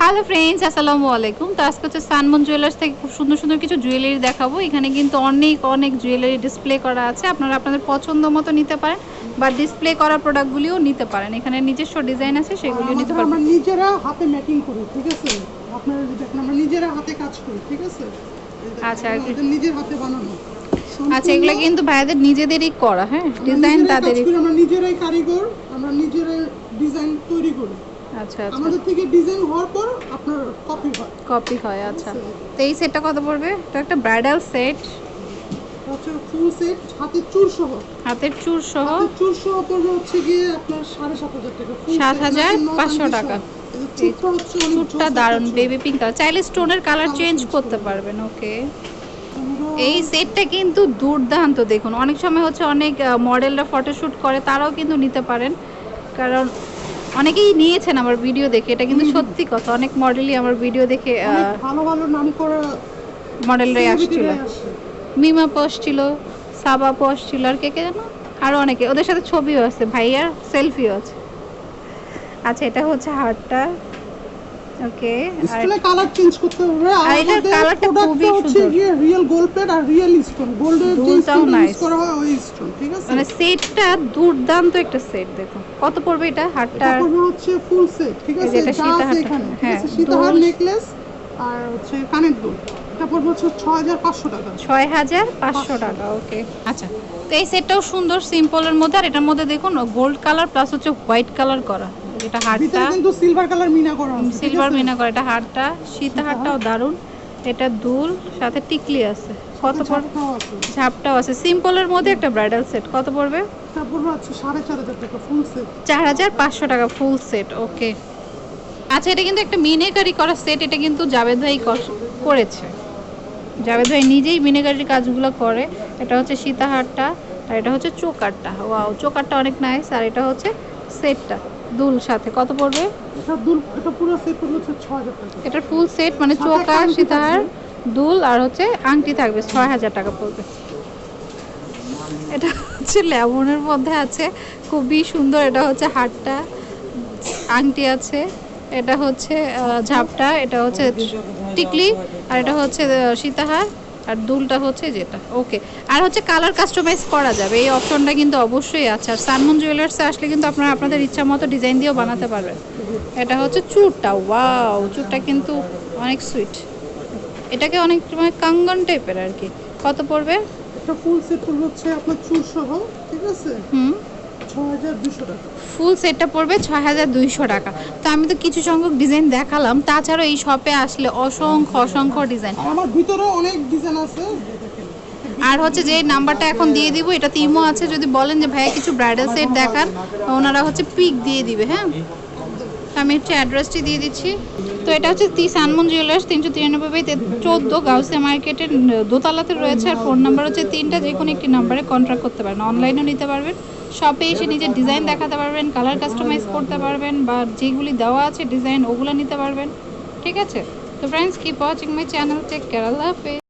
Hello friends আসসালামু আলাইকুম। তো আজকে হচ্ছে সানমন জুয়েলার্স থেকে খুব সুন্দর সুন্দর কিছু জুয়েলারি দেখাবো। এখানে কিন্তু অনেক অনেক জুয়েলারি ডিসপ্লে করা আছে। আপনারা আপনাদের পছন্দ মতো নিতে পারেন বা ডিসপ্লে করা প্রোডাক্টগুলিও নিতে পারেন। এখানে নিজস্ব ডিজাইন আছে সেগুলিও নিতে আমাদের আমরা নিজেরা হাতে মেকিং করি ঠিক আছে? আপনারা দেখেন আমরা নিজেরা হাতে কাজ করি ঠিক আছে? আচ্ছা, আমাদের নিজের হাতে বানানো। আচ্ছা এগুলো কিন্তু ভাইয়াদের নিজেদেরই করা হ্যাঁ? ডিজাইন তাদেরই। আমরা নিজেরাই কারিগর আমরা নিজেরাই ডিজাইন তৈরি করি। আচ্ছা আচ্ছা। আমাদের থেকে ডিজাইন হওয়ার পর আপনার কপি হয়। কপি হয় আচ্ছা। তো এই সেটটা কত পড়বে? এটা একটা ব্রাইডাল সেট এটা হচ্ছে ফুল সেট হাতে চুর সহ। হাতের চুর সহ? চুর সহ পড়বে হচ্ছে গিয়ে আপনার সাড়ে সাত হাজার টাকা। 7,500 টাকা। চুরটা বেবি পিঙ্ক কালার চাইলে স্টোনের কালার চেঞ্জ করতে পারবেন ওকে এই সেটটা কিন্তু দুর্দান্ত দেখুন। অনেক সময় হচ্ছে অনেক মডেলরা ফটোশ্যুট করে তারাও কিন্তু নিতে পারেন। কারণ অনেকেই নিয়েছেন আমার ভিডিও দেখে এটা কিন্তু সত্যি কথা। অনেক মডেলই আমার ভিডিও দেখে ভালো ভালো নাম করা মডেলরাই আসছিল। মিমা পোস্ট ছিল সাবা পোস্ট ছিল আর কে কে জানো আরও অনেকে। ওদের সাথে ছবিও আছে ভাইয়ার সেলফিও আছে। আচ্ছা এটা হচ্ছে হারটা। ওকে স্টোনে কালার চেঞ্জ করতে হবে আর আর কালারটা খুবই সুন্দর। গিয়ে রিয়েল গোল্ড প্লেট আর রিয়েল স্টোন গোল্ডের যে স্টোন ইউজ করা হয় ওই স্টোন ঠিক আছে? মানে সেটটা দুর্দান্ত একটা সেট দেখুন কত পড়বে এটা? হারটা? এটা পড়বে হচ্ছে ফুল সেট ঠিক আছে? এটা হ্যাঁ, নেকলেস আর হচ্ছে কানের দুল। এটা পড়বে হচ্ছে ছয় হাজার পাঁচশো টাকা। ছয় হাজার পাঁচশো টাকা ওকে আচ্ছা তো এই সেটটাও সুন্দর সিম্পলের মধ্যে আর এটার মধ্যে দেখুন গোল্ড কালার প্লাস হচ্ছে হোয়াইট কালার করা। এটা হারটা। কিন্তু সিলভার কালার মিনা করা সিলভার মিনা করা এটা হারটা। সীতাহারটাও দারুণ। এটা দুল সাথে টিকলি আছে। কত পড়বে? ঝাপটাও আছে। সিম্পলের মধ্যে একটা ব্রাইডাল সেট কত পড়বে? চার হাজার পাঁচশো টাকা ফুল সেট ওকে আচ্ছা এটা কিন্তু একটা মিনেকারি করা সেট এটা কিন্তু জাভেদ ভাই কর- করেছে। জাভেদ ভাই নিজেই মিনেকারির কাজগুলো করে। এটা হচ্ছে সীতাহারটা আর এটা হচ্ছে চোকারটা। ওয়াও চোকারটা অনেক নাইস আর এটা হচ্ছে সেটটা দুল সাথে। কত পড়বে? এটা ফুল সেট মানে আংটি সীতাহার দুল আর হচ্ছে আংটি থাকবে ছয় হাজার টাকা পড়বে। এটা হচ্ছে লেমনের মধ্যে আছে খুবই সুন্দর। এটা হচ্ছে হাটটা আংটি আছে এটা হচ্ছে ঝাপটা এটা হচ্ছে টিকলি। আর এটা হচ্ছে সীতাহার। আর দুলটা হচ্ছে যেটা। ওকে আর হচ্ছে কালার কাস্টমাইজ করা যাবে। এই অপশনটা কিন্তু অবশ্যই আছে। আর সানমন জুয়েলার্সে আসলে কিন্তু আপনারা আপনাদের ইচ্ছা মতো ডিজাইন দিয়েও বানাতে পারবেন। এটা হচ্ছে চুরটা। ওয়াও চুরটা কিন্তু অনেক সুইট এটাকে অনেক মানে কাঙ্গন টাইপের আর কি। কত পড়বে? এটা ফুল সেট হচ্ছে আপনার চুর সহ ঠিক আছে? হুম। ফুল সেটটা পড়বে ছয় হাজার দুইশো টাকা। তো আমি তো কিছু সংখ্যক ডিজাইন দেখালাম তাছাড়াও এই শপে আসলে অসংখ্য অসংখ্য ডিজাইন। আমার ভিতরে অনেক ডিজাইন আছে। আর হচ্ছে যে নাম্বারটা এখন দিয়ে দিব এটা ইমো আছে যদি বলেন যে ভাইয়া কিছু ব্রাইডাল সেট দেখান ওনারা হচ্ছে পিক দিয়ে দিবে হ্যাঁ? আমি হচ্ছে অ্যাড্রেসটি দিয়ে দিচ্ছি। তো এটা হচ্ছে তি সানমন জুয়েলার্স তিনশো তিরানব্বই বাই চোদ্দ গাউসিয়া মার্কেটের দোতলাতে রয়েছে আর ফোন নাম্বার হচ্ছে তিনটা যে কোনো একটি নাম্বারে কন্ট্যাক্ট করতে পারেন অনলাইনেও নিতে পারবেন। শপে এসে নিজের ডিজাইন দেখাতে পারবেন কালার কাস্টমাইজ করতে পারবেন বা যেগুলি দেওয়া আছে ডিজাইন ওগুলো নিতে পারবেন। ঠিক আছে? তো friends keep watching my channel take হাফেজ।